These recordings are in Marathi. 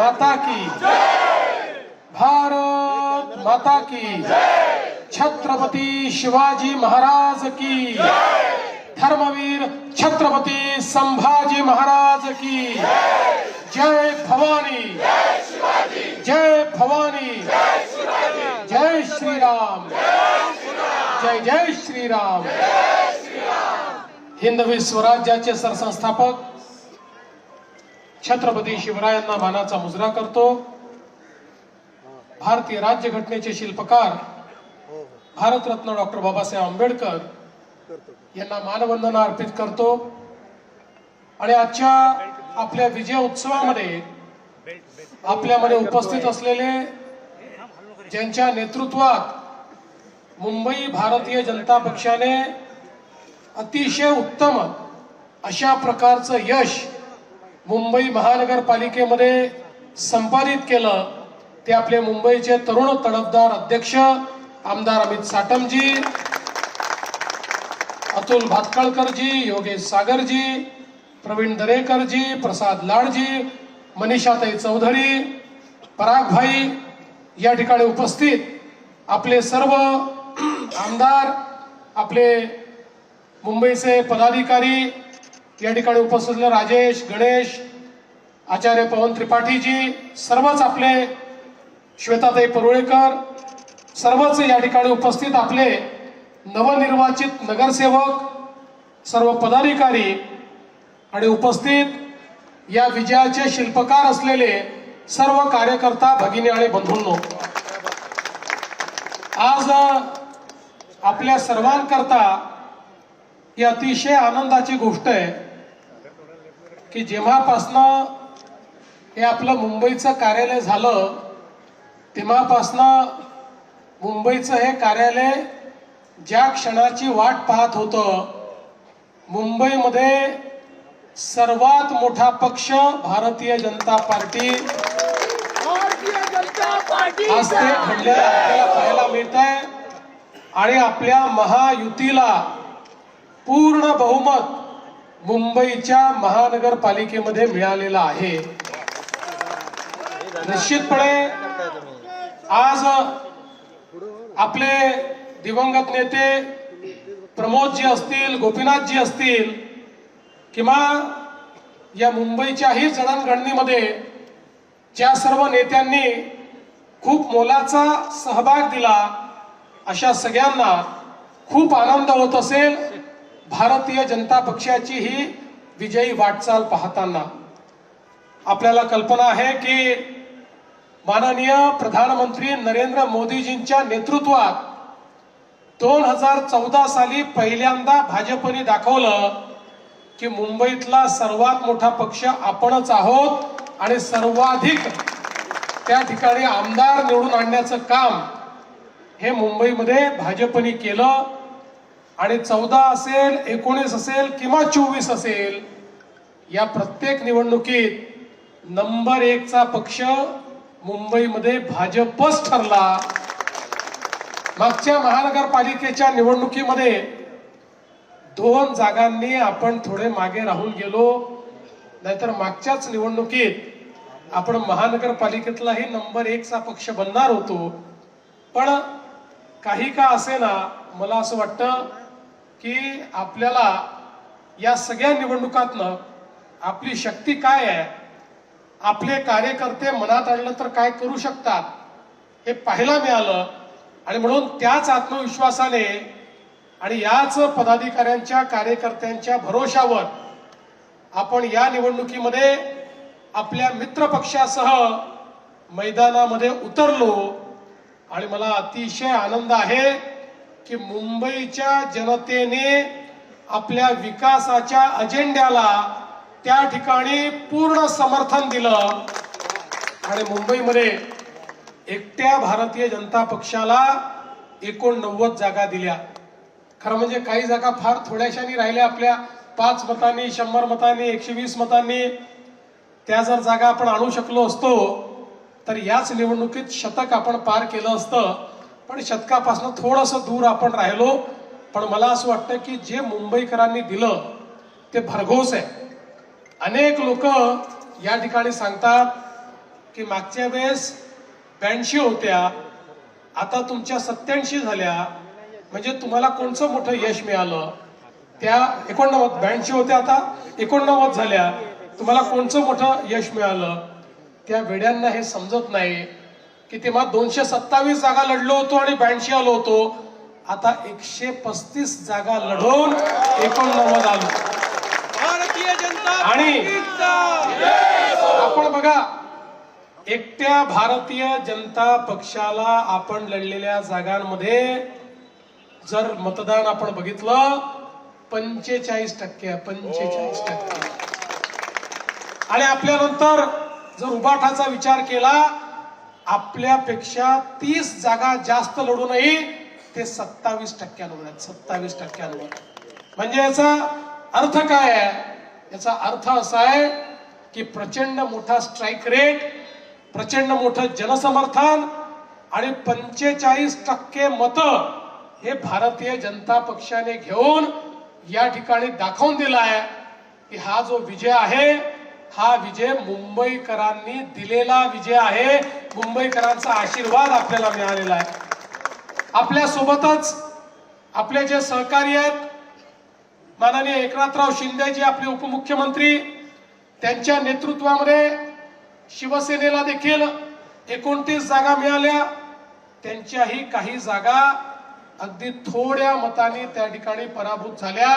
माता की भारत माता की छत्रपती शिवाजी महाराज की धर्मवीर छत्रपती संभाजी महाराज की जय भवानी। जय भवानी। जय श्रीराम। जय जय श्रीराम। हिंदवी स्वराज्याचे सरसंस्थापक छत्रपती शिवरायांना मानाचा मुजरा करतो. भारतीय राज्यघटनेचे शिल्पकार भारतरत्न डॉक्टर बाबासाहेब आंबेडकर यांना मानवंदना अर्पित करतो. आणि आजच्या आपल्या विजय उत्सवामध्ये आपल्यामध्ये उपस्थित असलेले ज्यांच्या नेतृत्वात मुंबई भारतीय जनता पक्षाने अतिशय उत्तम अशा प्रकारचं यश मुंबई महानगरपालिकेमध्ये संपादित केलं ते आपले मुंबईचे तरुण तडफदार अध्यक्ष आमदार अमित साटमजी अतुल भातकळकरजी योगेश सागरजी प्रवीण दरेकरजी प्रसाद लाडजी मनीषाताई चौधरी परागभाई या ठिकाणी उपस्थित आपले सर्व आमदार आपले मुंबईचे पदाधिकारी या ठिकाणी उपस्थित असलेले राजेश गणेश आचार्य पवन त्रिपाठीजी सर्वच आपले श्वेताताई परुळेकर सर्वच या ठिकाणी उपस्थित आपले नवनिर्वाचित नगरसेवक सर्व पदाधिकारी आणि उपस्थित या विजयाचे शिल्पकार असलेले सर्व कार्यकर्ता भगिनी आणि बंधूंनो आज आपल्या सर्वांकरता ही अतिशय आनंदाची गोष्ट आहे. की जेव्हापासनं हे आपलं मुंबईचं कार्यालय झालं तेव्हापासनं मुंबईचं हे कार्यालय ज्या क्षणाची वाट पाहत होतं मुंबईमध्ये सर्वात मोठा पक्ष भारतीय जनता पार्टी आज ते घडलेलं आपल्याला पाहायला मिळत आहे आणि आपल्या महायुतीला पूर्ण बहुमत मुंबईच्या महानगरपालिकेमध्ये मिळालेला आहे. निश्चितपणे आज आपले दिवंगत नेते प्रमोदजी असतील गोपीनाथजी असतील किंवा या मुंबईच्याही जडणघडणीमध्ये ज्या सर्व नेत्यांनी खूप मोलाचा सहभाग दिला अशा सगळ्यांना खूप आनंद होत असेल. भारतीय जनता पक्षाची ही विजयी वाटचाल पाहताना आपल्याला कल्पना आहे की माननीय प्रधानमंत्री नरेंद्र मोदीजींच्या नेतृत्वात दोन हजार चौदा साली पहिल्यांदा भाजपने दाखवलं की मुंबईतला सर्वात मोठा पक्ष आपणच आहोत आणि सर्वाधिक त्या ठिकाणी आमदार निवडून आणण्याचं काम हे मुंबईमध्ये भाजपने केलं. आणि चौदा असेल एकोणीस असेल किंवा चोवीस असेल या प्रत्येक निवडणुकीत नंबर एकचा पक्ष मुंबईमध्ये भाजपच ठरला. मागच्या महानगरपालिकेच्या निवडणुकीमध्ये दोन जागांनी आपण थोडे मागे राहून गेलो. नाहीतर मागच्याच निवडणुकीत आपण महानगरपालिकेतलाही नंबर एकचा पक्ष बनणार होतो. पण काही का असे ना मला असं वाटतं की आपल्याला या सगळ्या निवडणुकातनं आपली शक्ती काय आहे? आपले कार्यकर्ते मनात आणलं तर काय करू शकतात? हे पाहायला मिळालं. आणि म्हणून त्याच आत्मविश्वासाने आणि याच पदाधिकाऱ्यांच्या कार्यकर्त्यांच्या भरोशावर आपण या निवडणुकीमध्ये आपल्या मित्रपक्षासह मैदानामध्ये उतरलो. आणि मला अतिशय आनंद आहे. की मुंबईच्या जनतेने आपल्या विकासाच्या अजेंड्याला त्या ठिकाणी पूर्ण समर्थन दिलं. आणि मुंबईमध्ये एकट्या भारतीय जनता पक्षाला एकोणनव्वद जागा दिल्या. खरं म्हणजे काही जागा फार थोड्याशानी राहिल्या आपल्या पाच मतांनी शंभर मतांनी एकशे वीस मतांनी. त्या जर जागा आपण आणू शकलो असतो तर याच निवडणुकीत शतक आपण पार केलं असतं. पण शतकापासून थोडंसं दूर आपण राहिलो. पण मला असं वाटतं की जे मुंबईकरांनी दिलं ते भरघोस आहे. अनेक लोक या ठिकाणी सांगतात की मागच्या वेळेस ब्याऐंशी होत्या आता तुमच्या सत्याऐंशी झाल्या. म्हणजे तुम्हाला कोणचं मोठं यश मिळालं? त्या एकोणनव्वद ब्याऐंशी होत्या आता एकोणनव्वद झाल्या. तुम्हाला कोणचं मोठं यश मिळालं? त्या वेड्यांना हे समजत नाही. की तेव्हा दोनशे सत्तावीस जागा लढलो होतो आणि ब्याऐंशी आलो होतो. आता एकशे पस्तीस जागा लढवून एकोणनव्वद आलो. भारतीय जनता आणि आपण बघा एकट्या भारतीय जनता पक्षाला आपण लढलेल्या जागांमध्ये जर मतदान आपण बघितलं पंचेचाळीस टक्के पंचेचाळीस टक्के. आणि आपल्यानंतर जर उबाठाचा विचार केला आपल्यापेक्षा तीस जागा जास्त लढूनही ते सत्तावीस टक्क्यांवर आहेत सत्तावीस टक्क्यांवर म्हणजे याचा अर्थ काय आहे? याचा अर्थ असा आहे की प्रचंड मोठा स्ट्राईक रेट प्रचंड मोठं जनसमर्थन आणि पंचेचाळीस टक्के मतं हे भारतीय जनता पक्षाने घेऊन या ठिकाणी दाखवून दिला आहे की हा जो विजय आहे हा विजय मुंबईकरांनी दिलेला विजय आहे. मुंबईकरांचा आशीर्वाद आपल्याला मिळालेला आहे. आपल्या सोबतच आपले जे सहकारी आहेत माननीय एकनाथराव शिंदे जे आपले उपमुख्यमंत्री त्यांच्या नेतृत्वामध्ये शिवसेनेला देखील एकोणतीस जागा मिळाल्या. त्यांच्याही काही जागा अगदी थोड्या मताने त्या ठिकाणी पराभूत झाल्या.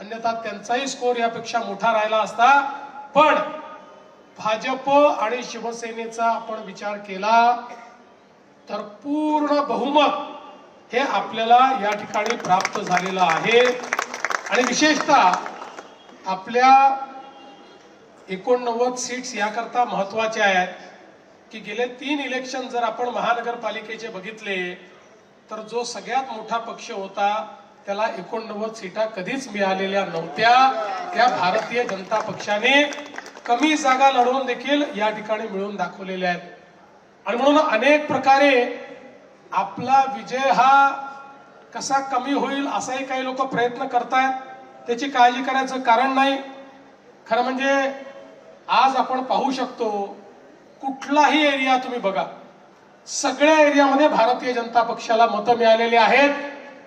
अन्यथा त्यांचाही स्कोर यापेक्षा मोठा राहिला असता. पण भाजप आणि शिवसेनेचा आपण विचार केला तर पूर्ण बहुमत हे आपल्याला या ठिकाणी प्राप्त झालेलं आहे. आणि विशेषतः आपल्या एकोणनव्वद सीट्स याकरता महत्त्वाच्या आहेत की गेले तीन इलेक्शन जर आपण महानगरपालिकेचे बघितले तर जो सगळ्यात मोठा पक्ष होता त्याला एकोणनव्वद सीटा कधीच मिळालेल्या नव्हत्या. त्या भारतीय जनता पक्षाने कमी जागा लढवून देखील या ठिकाणी मिळवून दाखवलेल्या आहेत. आणि म्हणून अनेक प्रकारे आपला विजय हा कसा कमी होईल असाही काही लोक प्रयत्न करतायत. त्याची काळजी करायचं कारण नाही. खरं म्हणजे आज आपण पाहू शकतो कुठलाही एरिया तुम्ही बघा. सगळ्या एरियामध्ये भारतीय जनता पक्षाला मतं मिळालेली आहेत.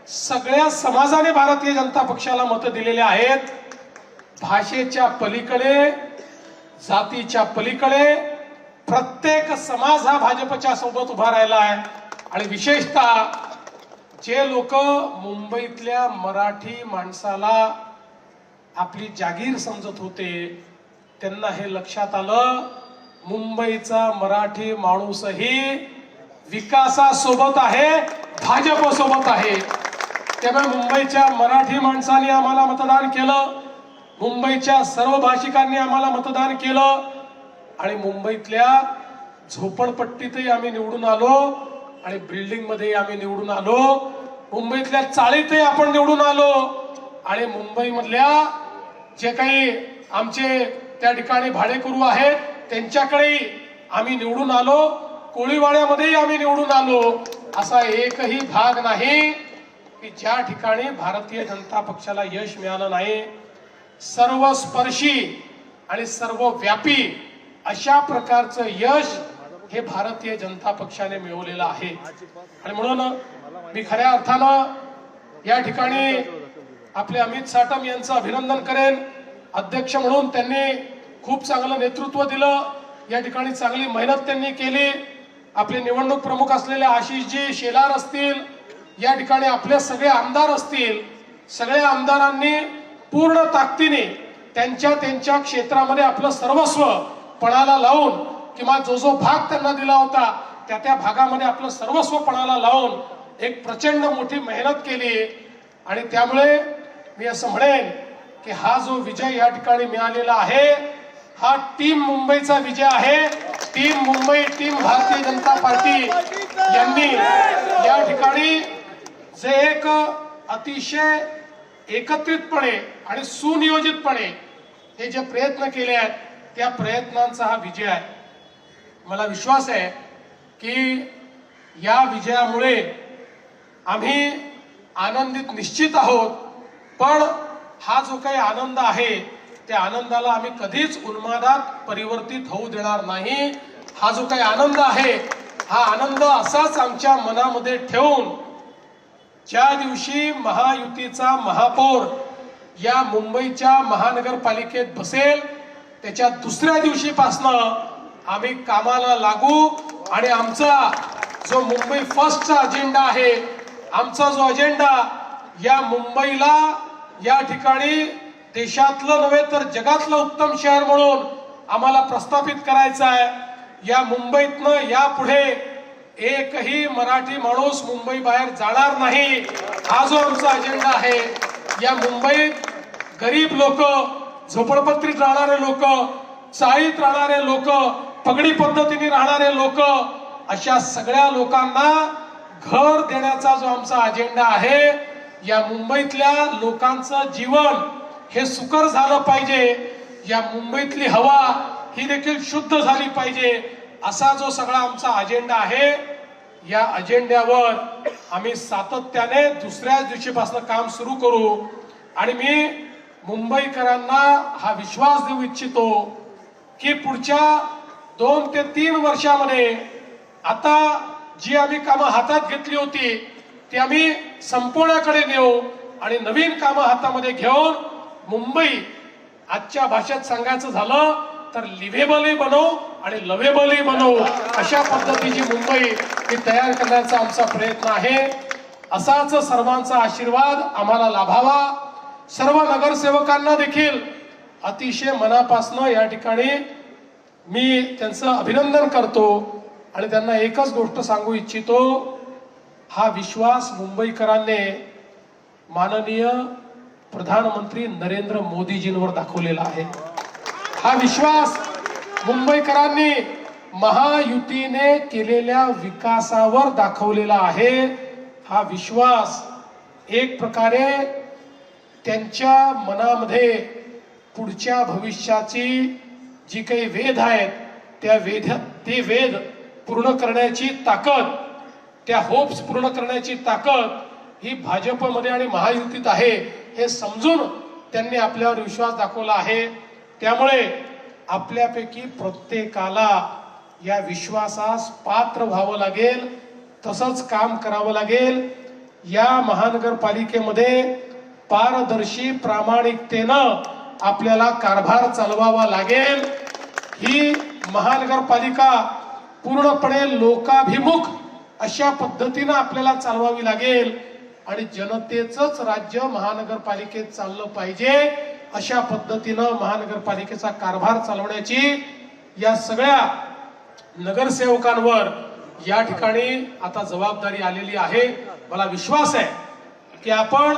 सगळ्या समाजाने भारतीय जनता पक्षाला मतं दिलेले आहेत. भाषेच्या पलीकडे जातीच्या पलीकडे प्रत्येक समाज हा भाजपच्या सोबत उभा राहिला आहे. आणि विशेषतः जे लोक मुंबईतल्या मराठी माणसाला आपली जागीर समजत होते त्यांना हे लक्षात आलं मुंबईचा मराठी माणूसही विकासासोबत आहे भाजपसोबत आहे. त्यामुळे मुंबईच्या मराठी माणसांनी आम्हाला मतदान केलं. मुंबईच्या सर्व भाषिकांनी आम्हाला मतदान केलं. आणि मुंबईतल्या झोपडपट्टीतही आम्ही निवडून आलो आणि बिल्डिंगमध्येही आम्ही निवडून आलो. मुंबईतल्या चाळीतही आपण निवडून आलो. आणि मुंबईमधल्या जे काही आमचे त्या ठिकाणी भाडेकरू आहेत त्यांच्याकडेही आम्ही निवडून आलो. कोळीवाड्यामध्येही आम्ही निवडून आलो. असा एकही भाग नाही. की ज्या ठिकाणी भारतीय जनता पक्षाला यश मिळालं नाही सर्व स्पर्शी आणि सर्व व्यापी अशा प्रकारचं यश हे भारतीय जनता पक्षाने मिळवलेलं आहे. आणि म्हणून मी खऱ्या अर्थानं या ठिकाणी आपले अमित साटम यांचं अभिनंदन करेन. अध्यक्ष म्हणून त्यांनी खूप चांगलं नेतृत्व दिलं. या ठिकाणी चांगली मेहनत त्यांनी केली. आपले निवडणूक प्रमुख असलेले आशिषजी शेलार असतील या ठिकाणी आपले सगळे आमदार असतील सगळ्या आमदारांनी पूर्ण ताकदीने त्यांच्या त्यांच्या क्षेत्रामध्ये आपलं सर्वस्व पणाला लावून किंवा जो जो भाग त्यांना दिला होता त्या त्या भागामध्ये आपलं सर्वस्व पणाला लावून एक प्रचंड मोठी मेहनत केली. आणि त्यामुळे मी असं म्हणेन की हा जो विजय या ठिकाणी मिळालेला आहे हा टीम मुंबईचा विजय आहे. Team Mumbai team Bharatiya Janata party यांनी या ठिकाणी जे एक अतिशय एकत्रितपणे आणि सुनियोजितपणे हे जे प्रयत्न केले आहेत त्या प्रयत्नांचा हा विजय आहे. मला विश्वास आहे की या विजयामुळे आम्ही आनंदित निश्चित आहोत पण हा जो काही आनंद आहे त्या आनंदाला आम्ही कधीच उन्मादात परिवर्तित होऊ देणार नाही. हा जो काही आनंद आहे हा आनंद असाच आमच्या मनामध्ये ठेवून ज्या दिवशी महायुतीचा महापौर या मुंबईच्या महानगरपालिकेत बसेल त्याच्या दुसऱ्या दिवशीपासनं आम्ही कामाला लागू आणि आमचा जो मुंबई फर्स्टचा अजेंडा आहे आमचा जो अजेंडा या मुंबईला या ठिकाणी देशातलं नव्हे तर जगातलं उत्तम शहर म्हणून आम्हाला प्रस्थापित करायचं आहे. या मुंबईतनं यापुढे एकही मराठी माणूस मुंबई बाहेर जाणार नाही. हा जो आमचा अजेंडा आहे या मुंबईत गरीब लोक झोपडपत्रीत राहणारे लोक चाळीत राहणारे लोक पगडी पद्धतीने राहणारे लोक अशा सगळ्या लोकांना घर देण्याचा जो आमचा अजेंडा आहे या मुंबईतल्या लोकांचं जीवन हे सुकर झालं पाहिजे. या मुंबईतली हवा ही देखील शुद्ध झाली पाहिजे. असा जो सगळा आमचा अजेंडा आहे या अजेंड्यावर आम्ही सातत्याने दुसऱ्याच दिवशीपासून काम सुरू करू. आणि मी मुंबईकरांना हा विश्वास देऊ इच्छितो की पुढच्या दोन ते तीन वर्षामध्ये आता जी आम्ही कामं हातात घेतली होती ती आम्ही संपवण्याकडे नेऊ आणि नवीन कामं हातामध्ये घेऊन मुंबई आजच्या भाषेत सांगायचं झालं तर लिव्हेबलही बनवू आणि लव्हेबलही बनवू. अशा पद्धतीची मुंबई ही तयार करण्याचा आमचा प्रयत्न आहे. असाच सर्वांचा आशीर्वाद आम्हाला लाभावा. सर्व नगरसेवकांना देखील अतिशय मनापासनं या ठिकाणी मी त्यांचं अभिनंदन करतो आणि त्यांना एकच गोष्ट सांगू इच्छितो. हा विश्वास मुंबईकरांनी माननीय प्रधानमंत्री नरेंद्र मोदीजींवर दाखवलेला आहे. हा विश्वास मुंबईकरांनी महायुतीने केलेल्या विकासावर दाखवलेला आहे. हा विश्वास एक प्रकारे त्यांच्या मनामध्ये पुढच्या भविष्याची जी काही वेध आहेत त्या वेध ते वेध पूर्ण करण्याची ताकद त्या होप्स पूर्ण करण्याची ताकद ही भाजपमध्ये आणि महायुतीत आहे हे समजून त्यांनी आपल्यावर विश्वास दाखवला आहे. त्यामुळे आपल्यापैकी प्रत्येकाला या विश्वासास पात्र व्हावं लागेल तसंच काम करावं लागेल. या महानगरपालिकेमध्ये पारदर्शी प्रामाणिकतेनं आपल्याला कारभार चालवावा लागेल. ही महानगरपालिका पूर्णपणे लोकाभिमुख अशा पद्धतीनं आपल्याला चालवावी लागेल. आणि जनतेचंच राज्य महानगरपालिकेत चाललं पाहिजे. अशा पद्धतीनं महानगरपालिकेचा कारभार चालवण्याची या सगळ्या नगरसेवकांवर या ठिकाणी आता जबाबदारी आलेली आहे. मला विश्वास आहे की आपण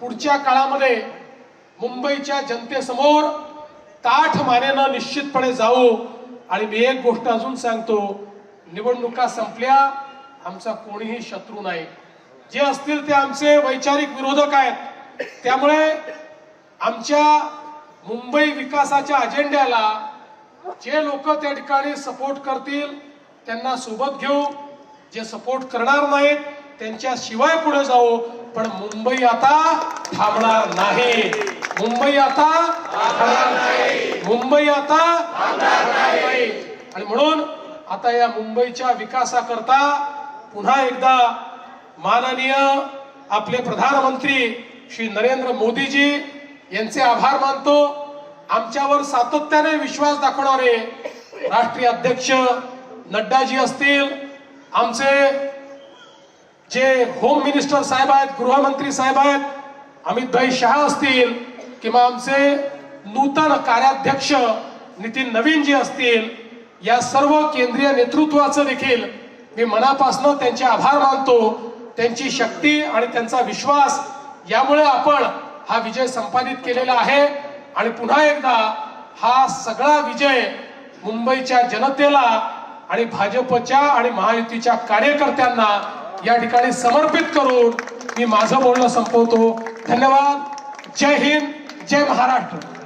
पुढच्या काळामध्ये मुंबईच्या जनतेसमोर ताठ मानेनं निश्चितपणे जाऊ. आणि मी एक गोष्ट अजून सांगतो निवडणुका संपल्या आमचा कोणीही शत्रू नाही. जे असतील ते आमचे वैचारिक विरोधक आहेत. त्यामुळे आमच्या मुंबई विकासाच्या अजेंड्याला जे लोक त्या ठिकाणी सपोर्ट करतील त्यांना सोबत घेऊ. जे सपोर्ट करणार नाहीत त्यांच्या शिवाय पुढे जाऊ. पण मुंबई आता थांबणार नाही. मुंबई आता मुंबई आता नाही. आणि म्हणून आता या मुंबईच्या विकासाकरता पुन्हा एकदा माननीय आपले प्रधानमंत्री श्री नरेंद्र मोदीजी यांचे आभार मानतो. आमच्यावर सातत्याने विश्वास दाखवणारे राष्ट्रीय अध्यक्ष नड्डाजी असतील आमचे जे होम मिनिस्टर साहेब आहेत गृहमंत्री साहेब आहेत अमित भाई शहा असतील किंवा आमचे नूतन कार्याध्यक्ष नितीन नवीनजी असतील या सर्व केंद्रीय नेतृत्वाचं देखील मी मनापासून त्यांचे आभार मानतो. त्यांची शक्ती आणि त्यांचा विश्वास यामुळे आपण हा विजय संपादित केलेला आहे. आणि पुन्हा एकदा हा सगळा विजय मुंबईच्या जनतेला आणि भाजपच्या आणि महायुतीच्या कार्यकर्त्यांना या ठिकाणी समर्पित करून मी माझं बोलणं संपवतो. धन्यवाद. जय हिंद. जय महाराष्ट्र.